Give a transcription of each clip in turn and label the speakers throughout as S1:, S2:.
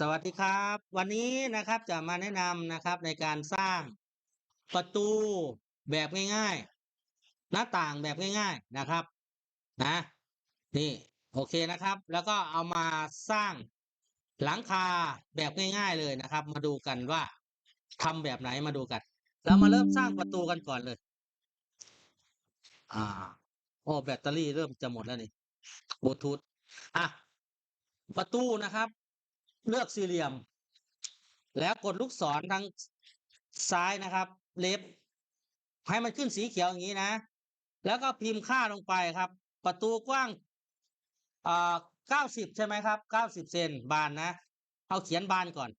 S1: สวัสดีครับ วันนี้นะครับจะมาแนะนำนะครับในการสร้างประตูแบบง่ายๆ หน้าต่างแบบง่ายๆนะครับนะนี่โอเคนะครับ แล้วก็เอามาสร้างหลังคาแบบง่าย ๆเลยนะครับ มาดูกันว่าทำแบบไหนมาดูกัน เรามาเริ่มสร้างประตูกันก่อนเลย อ่าโอ้แบตเตอรี่เริ่มจะหมดแล้วนี่บลูทูธอะประตูนะครับ เลือกสี่เหลี่ยม แล้วกดลูกศรทางซ้ายนะครับ เลฟให้มันขึ้นสีเขียวอย่างนี้นะ แล้วก็พิมพ์ค่าลงไปครับ ประตูกว้างอ่าเก้าสิบใช่ไหมครับเก้าสิบเซนบานนะ เอาเขียนบานก่อน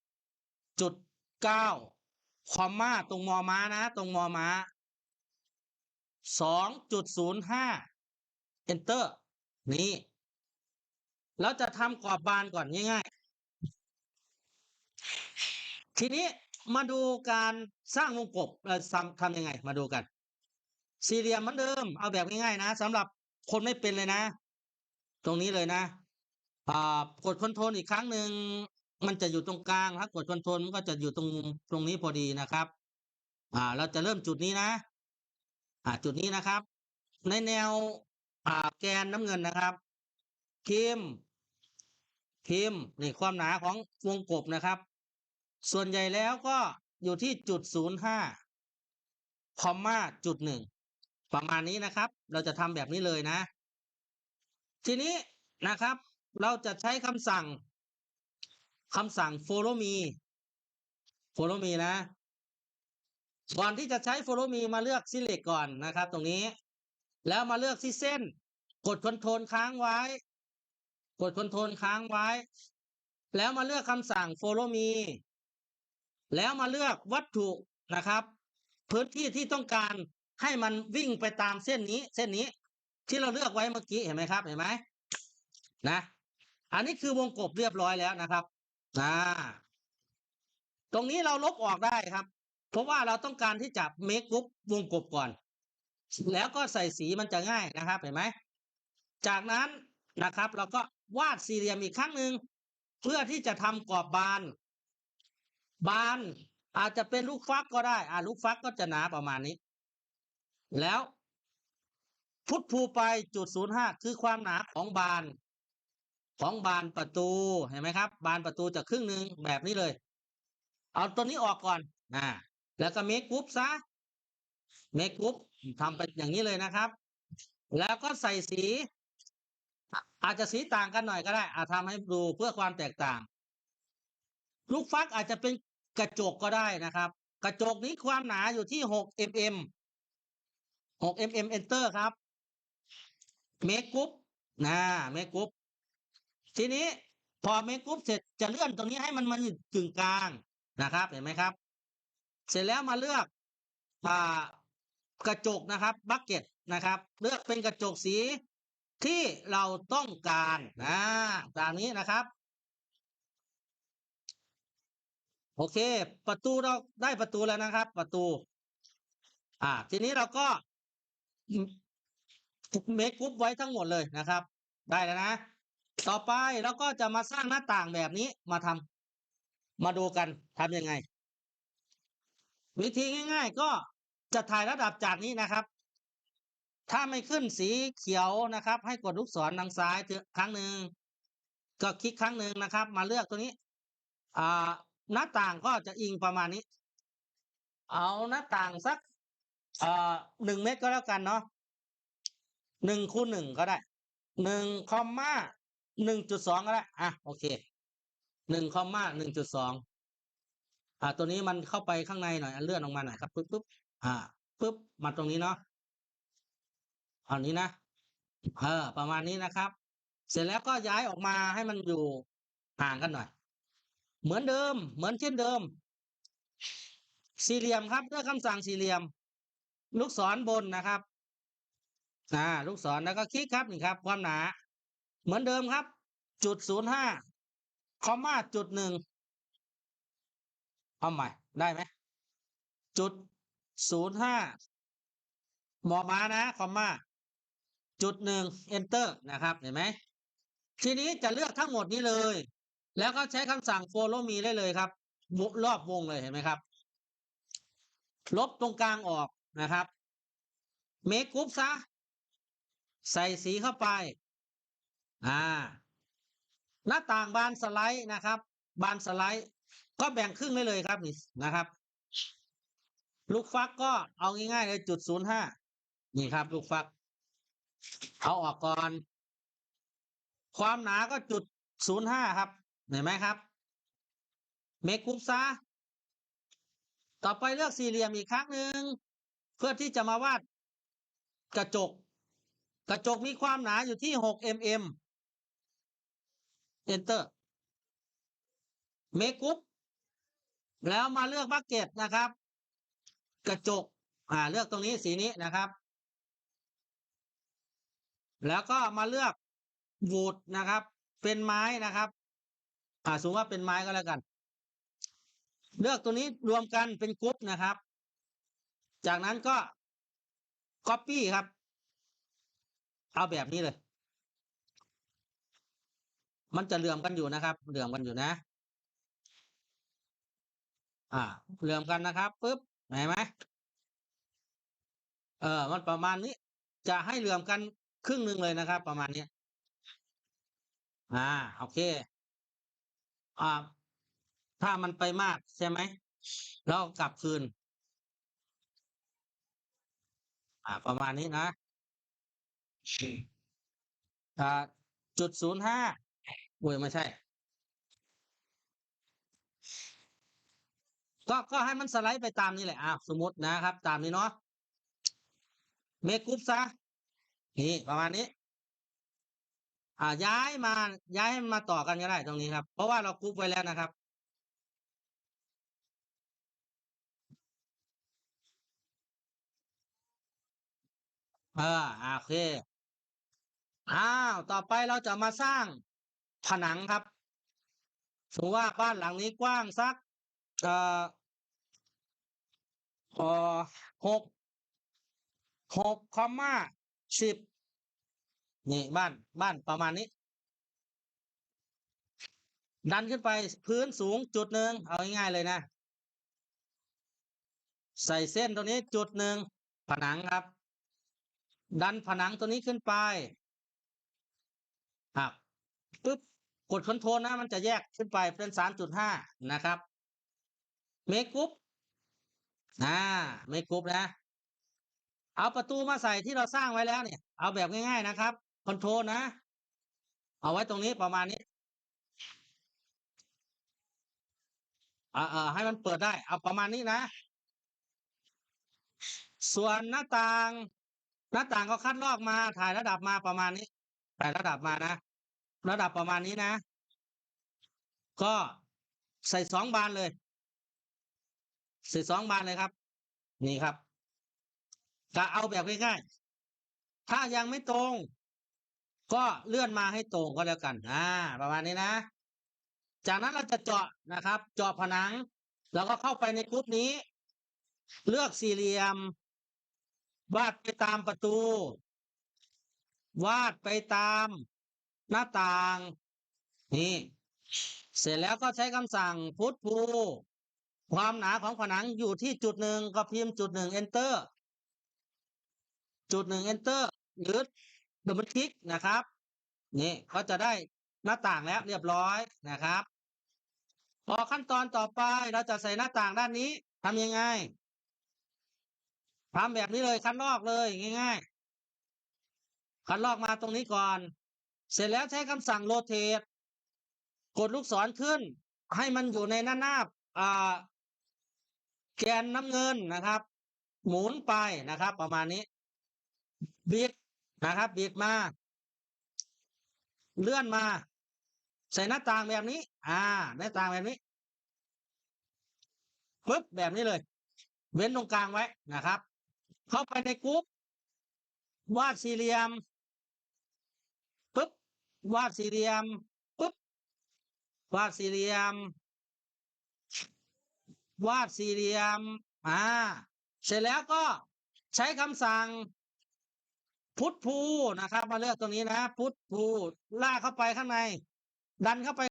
S1: จุดเก้าคอมมาตรงมอม้านะ ตรงมอม้าสองจุดศูนย์ห้า enter นี่ แล้วจะทำกรอบบานก่อนง่ายๆ ทีนี้มาดูการสร้างวงกบเราทำยังไง มาดูกัน สี่เหลี่ยมเหมือนเดิม เอาแบบง่ายๆนะสำหรับคนไม่เป็นเลยนะ ตรงนี้เลยนะอ่ากดคอนโทรลอีกครั้งหนึ่งมันจะอยู่ตรงกลางถ้ากดคอนโทรลมันก็จะอยู่ตรงตรงนี้พอดีนะครับ อ่า เราจะเริ่มจุดนี้นะ อ่า จุดนี้นะครับ ในแนว อ่า แกนน้ำเงินนะครับพิมพ์พิมนี่ความหนาของวงกบนะครับ ส่วนใหญ่แล้วก็อยู่ที่จุดศูนย์ห้าคอมมาจุดหนึ่งประมาณนี้นะครับ เราจะทำแบบนี้เลยนะ ทีนี้นะครับ เราจะใช้คำสั่งคำสั่ง follow me follow me นะ ก่อนที่จะใช้ follow me มาเลือก select ก่อนนะครับ ตรงนี้ แล้วมาเลือกที่เส้น กดคอนโทรลค้างไว้ กดคอนโทรลค้างไว้ แล้วมาเลือกคำสั่ง follow me แล้วมาเลือกวัตถุนะครับ พื้นที่ที่ต้องการให้มันวิ่งไปตามเส้นนี้ เส้นนี้ ที่เราเลือกไว้เมื่อกี้เห็นไหมครับ เห็นไหมนะ อันนี้คือวงกบเรียบร้อยแล้วนะครับอ่าตรงนี้เราลบออกได้ครับ เพราะว่าเราต้องการที่จะเมคกรุ๊ปวงกบก่อน แล้วก็ใส่สีมันจะง่ายนะครับ เห็นไหมจากนั้นนะครับ เราก็วาดสี่เหลี่ยมอีกครั้งหนึ่งเพื่อที่จะทำกรอบบาน บานอาจจะเป็นลูกฟักก็ได้ อ่าลูกฟักก็จะหนาประมาณนี้ แล้วพุทภูไปจุดศูนย์ห้าคือความหนาของบาน ของบานประตูเห็นไหมครับ บานประตูจะครึ่งหนึ่งแบบนี้เลย เอาตัวนี้ออกก่อนนะแล้วก็เมคกรุ๊ปซะเมคกรุ๊ปทำไปอย่างนี้เลยนะครับ แล้วก็ใส่สี อาจจะสีต่างกันหน่อยก็ได้ อาจทำให้ดูเพื่อความแตกต่าง ลูกฟักอาจจะเป็น กระจกก็ได้นะครับ กระจกนี้ความหนาอยู่ที่หก mm หก mm enter ครับเมคกรุ๊ปนะเมคกรุ๊ปทีนี้พอเมคกรุ๊ปเสร็จจะเลื่อนตรงนี้ให้มันมาอยู่กึ่งกลางนะครับ เห็นไหมครับ เสร็จแล้วมาเลือกอ่ากระจกนะครับบักเก็ตนะครับ เลือกเป็นกระจกสีที่เราต้องการนะตามนี้นะครับ โอเค ประตูเราได้ประตูแล้วนะครับ ประตู อ่า ทีนี้เราก็เมคกรุ๊ปไว้ทั้งหมดเลยนะครับ ได้แล้วนะ ต่อไปเราก็จะมาสร้างหน้าต่างแบบนี้มาทำมาดูกันทำยังไง วิธีง่าย ๆ ก็จะถ่ายระดับจากนี้นะครับ ถ้าไม่ขึ้นสีเขียวนะครับ ให้กดลูกศรทางซ้ายครั้งหนึ่งก็คลิกครั้งหนึ่งนะครับ มาเลือกตัวนี้ อ่า หน้าต่างก็จะอิงประมาณนี้ เอาหน้าต่างสักอ่าหนึ่งเมตรก็แล้วกันเนาะหนึ่งคูณหนึ่งก็ได้หนึ่งคอมมาหนึ่งจุดสองก็ได้อะโอเคหนึ่งคอมมาหนึ่งจุดสองอ่า ตัวนี้มันเข้าไปข้างในหน่อยเลื่อนออกมาหน่อยครับปุ๊บปุ๊บอ่าปุ๊บมาตรงนี้เนาะอันนี้นะเออประมาณนี้นะครับ เสร็จแล้วก็ย้ายออกมาให้มันอยู่ห่างกันหน่อย เหมือนเดิม เหมือนเช่นเดิม สี่เหลี่ยมครับด้วยคำสั่งสี่เหลี่ยม ลูกศรบนนะครับอ่าลูกศรแล้วก็คลิกครับนี่ครับ ความหนา เหมือนเดิมครับ จุดศูนย์ห้าคอมมาจุดหนึ่งเอาใหม่ได้ไหมจุดศูนย์ห้าหมอมานะคอมมาจุดหนึ่ง enter นะครับ เห็นไหมทีนี้จะเลือกทั้งหมดนี้เลย แล้วก็ใช้คำสั่ง follow me ได้เลยครับรอบวงเลยเห็นไหมครับ ลบตรงกลางออกนะครับเมคกรุ๊ปซะ ใส่สีเข้าไป อ่า หน้าต่างบานสไลด์นะครับ บานสไลด์ ก็แบ่งครึ่งได้เลยครับนี่นะครับ ลูกฟักก็เอาง่ายๆเลยจุดศูนย์ห้านี่ครับ ลูกฟัก เอาออกก่อน ความหนาก็จุดศูนย์ห้าครับ เห็นไหมครับ เมคกรุ๊ปซะต่อไปเลือกสี่เหลี่ยมอีกครั้งหนึ่งเพื่อที่จะมาวาดกระจก กระจกมีความหนาอยู่ที่หก mm enter เมคกรุ๊ปแล้วมาเลือกบักเก็ตนะครับ กระจก อ่า เลือกตรงนี้สีนี้นะครับ แล้วก็มาเลือกวูดนะครับ เป็นไม้นะครับ อ่าสมมติว่าเป็นไม้ก็แล้วกัน เลือกตัวนี้รวมกันเป็นกรุ๊ปนะครับ จากนั้นก็ Copy ครับ เอาแบบนี้เลย มันจะเหลื่อมกันอยู่นะครับ เหลื่อมกันอยู่นะ อ่า เหลื่อมกันนะครับปุ๊บเห็นไหมเออ มันประมาณนี้ จะให้เหลื่อมกันครึ่งหนึ่งเลยนะครับ ประมาณนี้ อ่า โอเค อ่า ถ้ามันไปมากใช่ไหมเรากลับคืน อ่า ประมาณนี้นะอ่าจุดศูนย์ห้าโอ้ยไม่ใช่ ก็ก็ให้มันสไลด์ไปตามนี้แหละอ่าสมมตินะครับ ตามนี้เนาะเมกรุ๊ปซะนี่ประมาณนี้ อ่าย้ายมาย้ายให้มันมาต่อกันก็ได้ตรงนี้ครับ เพราะว่าเรากรุ๊ปไว้แล้วนะครับ เอออ่าโอเคอ้าวต่อไปเราจะมาสร้างผนังครับสมมติว่าบ้านหลังนี้กว้างสักเอ่อเอ่อหกหกคอมมาสิบ นี่บ้านบ้านประมาณนี้ ดันขึ้นไปพื้นสูงจุดหนึ่งเอาง่ายๆเลยนะ ใส่เส้นตรงนี้จุดหนึ่งผนังครับ ดันผนังตัวนี้ขึ้นไปครับปึ๊บกดคอนโทรลนะ มันจะแยกขึ้นไปเป็นสามจุดห้านะครับ เมกุ๊ปอ่าเมกุ๊ปนะ เอาประตูมาใส่ที่เราสร้างไว้แล้วเนี่ย เอาแบบง่าย ๆนะครับ คอนโทรลนะ เอาไว้ตรงนี้ประมาณนี้ อ่าเออให้มันเปิดได้ เอาประมาณนี้นะ ส่วนหน้าต่าง หน้าต่างก็คัดลอกมา ถ่ายระดับมาประมาณนี้ ถ่ายระดับมานะ ระดับประมาณนี้นะ ก็ใส่สองบานเลย ใส่สองบานเลยครับ นี่ครับก็เอาแบบง่ายๆ ถ้ายังไม่ตรง ก็เลื่อนมาให้ตรงก็แล้วกัน อ่า ประมาณนี้นะ จากนั้นเราจะเจาะนะครับ เจาะผนัง แล้วก็เข้าไปในกรุ๊ปนี้ เลือกสี่เหลี่ยม วาดไปตามประตู วาดไปตามหน้าต่าง นี่ เสร็จแล้วก็ใช้คำสั่งพุทภูความหนาของผนังอยู่ที่จุดหนึ่งก็พิมพ์จุดหนึ่ง enter จุดหนึ่ง enter หรือ ดับเบิลคลิกนะครับ นี่ก็จะได้หน้าต่างแล้วเรียบร้อยนะครับ พอขั้นตอนต่อไปเราจะใส่หน้าต่างด้านนี้ทำยังไงทำแบบนี้เลยคันลอกเลยง่าย ๆ คันลอกมาตรงนี้ก่อน เสร็จแล้วใช้คำสั่งโรเต e กดลูกศรขึ้น ให้มันอยู่ในหน้าหน้าอ่าแกนน้ำเงินนะครับ หมุนไปนะครับ ประมาณนี้บิด นะครับ บิดมา เลื่อนมา ใส่หน้าต่างแบบนี้ อ่าหน้าต่างแบบนี้ปึ๊บแบบนี้เลย เว้นตรงกลางไว้นะครับ เข้าไปในกรุ๊ปวาดสี่เหลี่ยมปึ๊บวาดสี่เหลี่ยมปึ๊บวาดสี่เหลี่ยม วาดสี่เหลี่ยมอ่าเสร็จแล้วก็ใช้คำสั่ง พุทธภูนะครับ มาเลือกตรงนี้นะ พุทธภูลากเข้าไปข้างใน ดันเข้าไป